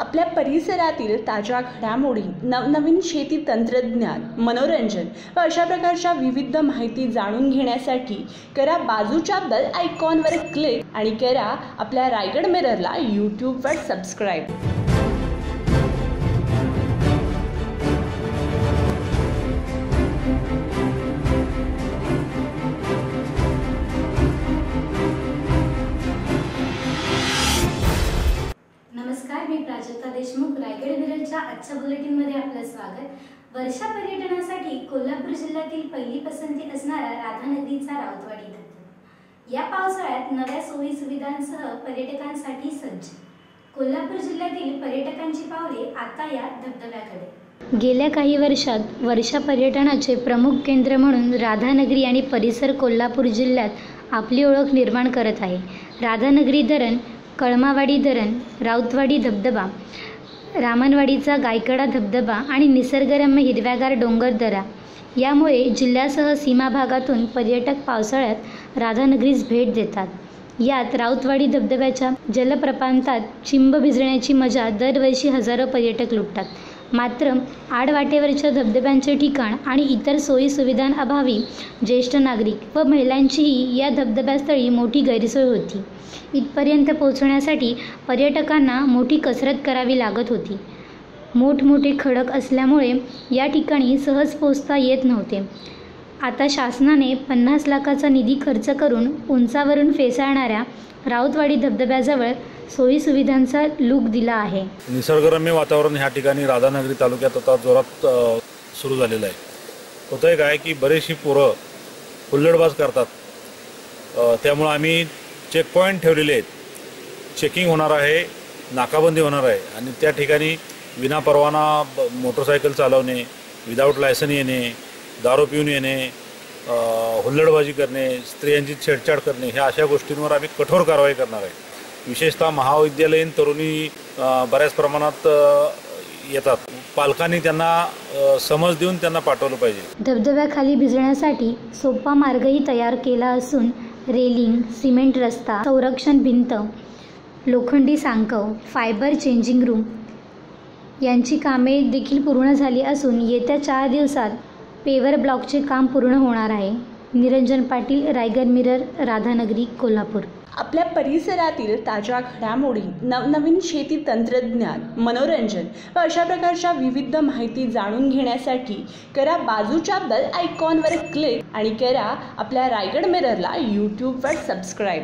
आपल्या परिसरातील ताज्या घडामोडी नवनवीन शेती तंत्रज्ञान मनोरंजन व अशा प्रकारच्या विविध माहिती जाणून घेण्यासाठी करा बाजूच्या बेल आयकॉनवर क्लिक आणि करा आपल्या रायगड मिररला यूट्यूबवर सबस्क्राईब मी प्राजक्ता देशमुख रायगड मिररच्या आजच्या बुलेटिनमध्ये आपलं स्वागत. वर्षा पर्यटनासाठी कोल्हापूर जिल्ह्यातील पहिली पसंती असणारा राधानगरीचा राऊतवाडी धबधबा. या पावसाळ्यात नव्या सोयी सुविधांसह पर्यटकांसाठी सज्ज. कोल्हापूर जिल्ह्यातील पर्यटकांची पावले आता या धबधब्याकडे. गेल्या काही वर्षात वर्षा पर्यटनाचे प्रमुख केंद्र म्हणून राधानगरी आणि परिसर कोल्हापूर जिल्ह्यात आपली ओळख निर्माण करत आहे. राधानगरी धरण कळमावाडी धरण राऊतवाडी धबधबा रामनवाडीचा गायकडा धबधबा आणि निसर्गरम्य हिरव्यागार डोंगरदरा यामुळे जिल्ह्यासह सीमा भागातून पर्यटक पावसाळ्यात राधानगरीस भेट देतात. यात राऊतवाडी धबधब्याच्या जलप्रपांतात चिंब भिजण्याची मजा दरवर्षी हजारो पर्यटक लुटतात. मात्र आडवाटेवरच्या धबधब्यांचे ठिकाण आणि इतर सोयीसुविधांअभावी ज्येष्ठ नागरिक व महिलांचीही या धबधब्यास्थळी मोठी गैरसोय होती. इथपर्यंत पोहोचण्यासाठी पर्यटकांना मोठी कसरत करावी लागत होती. मोठमोठे खडक असल्यामुळे या ठिकाणी सहज पोचता येत नव्हते. आता शासनाने पन्नास लाखाचा निधी खर्च करून उंचावरून फेसाळणाऱ्या राऊतवाडी धबधब्याजवळ सोयीसुविधांचा लूक दिला आहे. निसर्गरम्य वातावरण ह्या ठिकाणी राधानगरी तालुक्यात आता जोरात सुरू झालेलं आहे. होतं एक आहे की बरेचशी पोरं हुल्लडबाज करतात. त्यामुळं आम्ही चेकपॉईंट ठेवलेले आहेत. चेकिंग होणार आहे नाकाबंदी होणार आहे आणि त्या ठिकाणी विनापरवाना ब- मोटरसायकल चालवणे विदाऊट लायसन येणे दारू पिऊन येणे हुल्लडबाजी करणे स्त्रियांची छेडछाड करणे ह्या अशा गोष्टींवर आम्ही कठोर कारवाई करणार आहे. विशेषतः महाविद्यालयीन तरुणी बऱ्याच प्रमाणात येतात. पालकांनी त्यांना समज देऊन त्यांना पाठवलं पाहिजे. धबधब्याखाली भिजण्यासाठी सोपा मार्गही तयार केला असून रेलिंग सिमेंट रस्ता संरक्षण भिंत लोखंडी सांकव फायबर चेंजिंग रूम यांची कामे देखील पूर्ण झाली असून येत्या चार दिवसात पेवर ब्लॉकचे काम पूर्ण होणार आहे. निरंजन पाटील रायगड मिरर राधानगरी कोल्हापूर. आपल्या परिसरातील ताज्या घडामोडी नवनवीन शेती तंत्रज्ञान मनोरंजन व अशा प्रकारच्या विविध माहिती जाणून घेण्यासाठी करा बाजूच्या बेल आयकॉनवर क्लिक आणि करा आपल्या रायगड मिररला यूट्यूबवर सबस्क्राईब